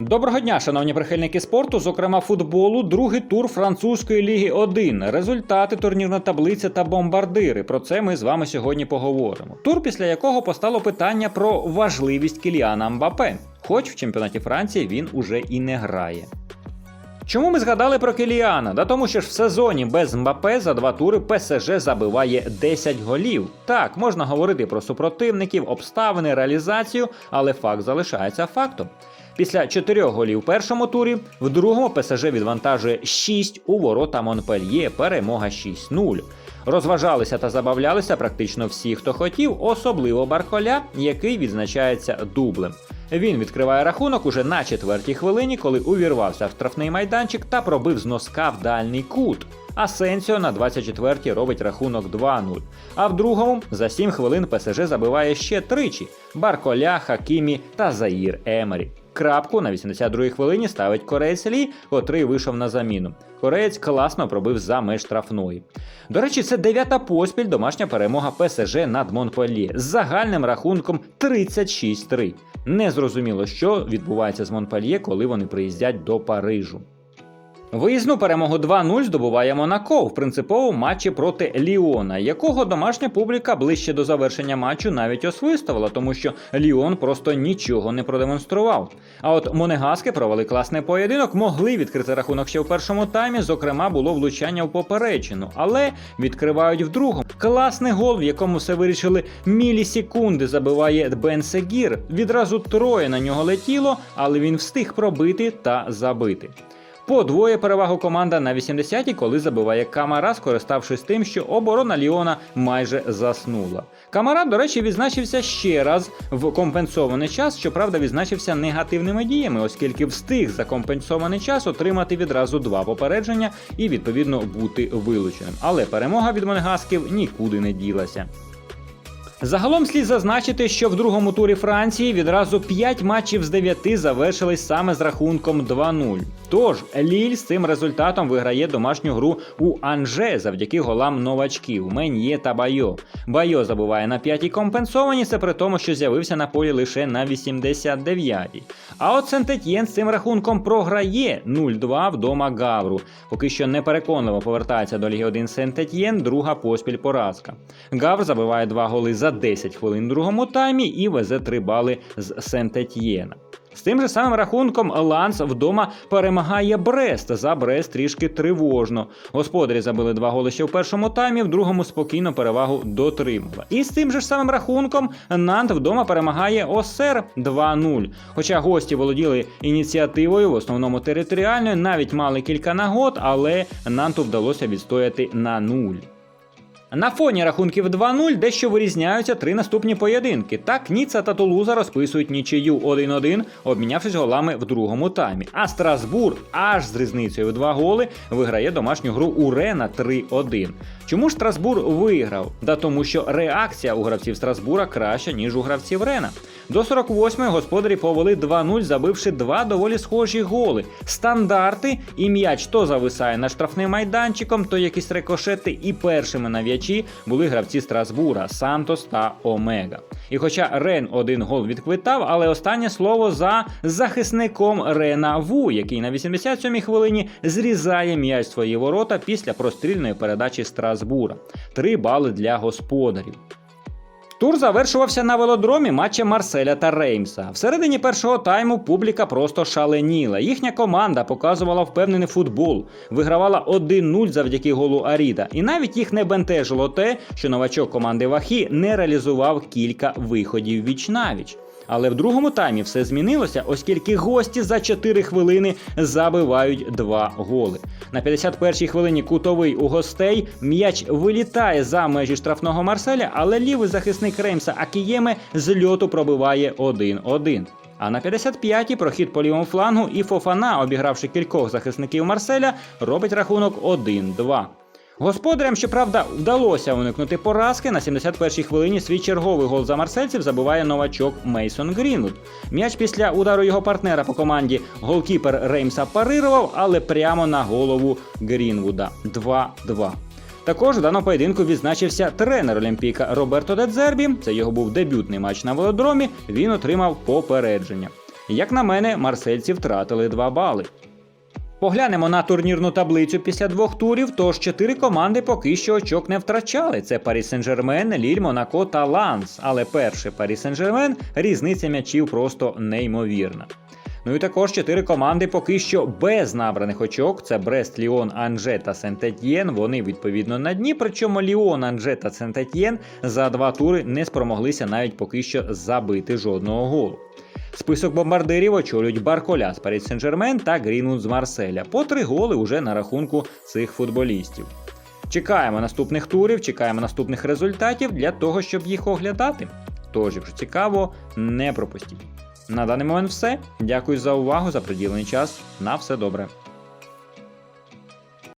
Доброго дня, шановні прихильники спорту, зокрема футболу, другий тур французької ліги 1. Результати, турнірна таблиця та бомбардири. Про це ми з вами сьогодні поговоримо. Тур, після якого постало питання про важливість Кіліана Мбапе, хоч в чемпіонаті Франції він уже і не грає. Чому ми згадали про Кіліана? Да тому що ж в сезоні без Мбапе за два тури ПСЖ забиває 10 голів. Так, можна говорити про супротивників, обставини, реалізацію, але факт залишається фактом. Після 4 голів в першому турі, в другому ПСЖ відвантажує 6 у ворота Монпельє, перемога 6-0. Розважалися та забавлялися практично всі, хто хотів, особливо Барколя, який відзначається дублем. Він відкриває рахунок уже на четвертій хвилині, коли увірвався в штрафний майданчик та пробив з носка в дальній кут. Асенсіо на 24-й робить рахунок 2-0. А в другому за 7 хвилин ПСЖ забиває ще тричі: Барколя, Хакімі та Заїр Емері. Крапку на 82-й хвилині ставить кореєць Лі, котрий вийшов на заміну. Кореєць класно пробив за меж штрафної. До речі, це дев'ята поспіль домашня перемога ПСЖ над Монпельє з загальним рахунком 36-3. Незрозуміло, що відбувається з Монпельє, коли вони приїздять до Парижу. Виїзну перемогу 2-0 здобуває Монако в принциповому матчі проти Ліона, якого домашня публіка ближче до завершення матчу навіть освистувала, тому що Ліон просто нічого не продемонстрував. А от Монегаски провели класний поєдинок, могли відкрити рахунок ще в першому таймі. Зокрема, було влучання в поперечину, але відкривають в другому. Класний гол, в якому все вирішили мілісекунди, забиває Бен Сегір. Відразу троє на нього летіло, але він встиг пробити та забити. Подвоє перевагу команда на 80-й, коли забиває Камара, скориставшись тим, що оборона Ліона майже заснула. Камара, до речі, відзначився ще раз в компенсований час, щоправда, відзначився негативними діями, оскільки встиг за компенсований час отримати відразу два попередження і відповідно бути вилученим. Але перемога від Монегасків нікуди не ділася. Загалом слід зазначити, що в другому турі Франції відразу 5 матчів з 9 завершились саме з рахунком 2-0. Тож Ліль з цим результатом виграє домашню гру у Анже завдяки голам новачків Мен'є та Байо. Байо забуває на п'ятій компенсовані, це при тому, що з'явився на полі лише на 89-й. А от Сентетьєн з цим рахунком програє 0-2 вдома Гавру. Поки що непереконливо повертається до Ліги 1 Сентетьєн, друга поспіль поразка. Гавр забиває два голи за 10 хвилин в другому таймі і везе 3 бали з Сент-Етьєна. З тим же самим рахунком Ланс вдома перемагає Брест. За Брест трішки тривожно. Господарі забили два голи ще в першому таймі, в другому спокійно перевагу дотримала. І з тим же самим рахунком Нант вдома перемагає Осер 2-0. Хоча гості володіли ініціативою, в основному територіальною, навіть мали кілька нагод, але Нанту вдалося відстояти на нуль. На фоні рахунків 2-0 дещо вирізняються три наступні поєдинки. Так, Ніца та Тулуза розписують нічию 1-1, обмінявшись голами в другому таймі. А Страсбур аж з різницею в два голи виграє домашню гру у Рена 3-1. Чому Страсбур виграв? Да тому що реакція у гравців Страсбура краща, ніж у гравців Рена. До 48-ї господарі повели 2-0, забивши два доволі схожі голи. Стандарти і м'яч то зависає над штрафним майданчиком, то якісь рикошети, і першими на м'ячі були гравці Страсбура Сантос та Омега. І хоча Рен один гол відквитав, але останнє слово за захисником Рена Ву, який на 87-й хвилині зрізає м'яч свої ворота після прострільної передачі Страсбура. Три бали для господарів. Тур завершувався на велодромі матчем Марселя та Реймса. Всередині першого тайму публіка просто шаленіла. Їхня команда показувала впевнений футбол, вигравала 1-0 завдяки голу Аріда. І навіть їх не бентежило те, що новачок команди Вахі не реалізував кілька виходів віч навіч. Але в другому таймі все змінилося, оскільки гості за 4 хвилини забивають два голи. На 51-й хвилині кутовий у гостей м'яч вилітає за межі штрафного Марселя, але лівий захисник Реймса Акієме з льоту пробиває 1-1. А на 55-й прохід по лівому флангу і Фофана, обігравши кількох захисників Марселя, робить рахунок 1-2. Господарям, щоправда, вдалося уникнути поразки. На 71-й хвилині свій черговий гол за марсельців забиває новачок Мейсон Грінвуд. М'яч після удару його партнера по команді голкіпер Реймса парирував, але прямо на голову Грінвуда 2-2. Також в даному поєдинку відзначився тренер Олімпіка Роберто Дедзербі. Це його був дебютний матч на велодромі. Він отримав попередження. Як на мене, марсельці втратили 2 бали. Поглянемо на турнірну таблицю після двох турів. Тож чотири команди поки що очок не втрачали. Це Парі Сен-Жермен, Ліль, Монако та Ланс. Але перше Парі Сен-Жермен різниця м'ячів просто неймовірна. Ну і також чотири команди поки що без набраних очок. Це Брест, Ліон, Анже та Сент-Етьєн. Вони відповідно на дні. Причому Ліон, Анже та Сент-Етьєн за два тури не спромоглися навіть поки що забити жодного голу. Список бомбардирів очолюють Барколя з Парі Сен-Жермен та Грінвуд з Марселя. По три голи уже на рахунку цих футболістів. Чекаємо наступних турів, чекаємо наступних результатів для того, щоб їх оглядати. Тож, якщо цікаво, не пропустіть. На даний момент все. Дякую за увагу, за приділений час. На все добре.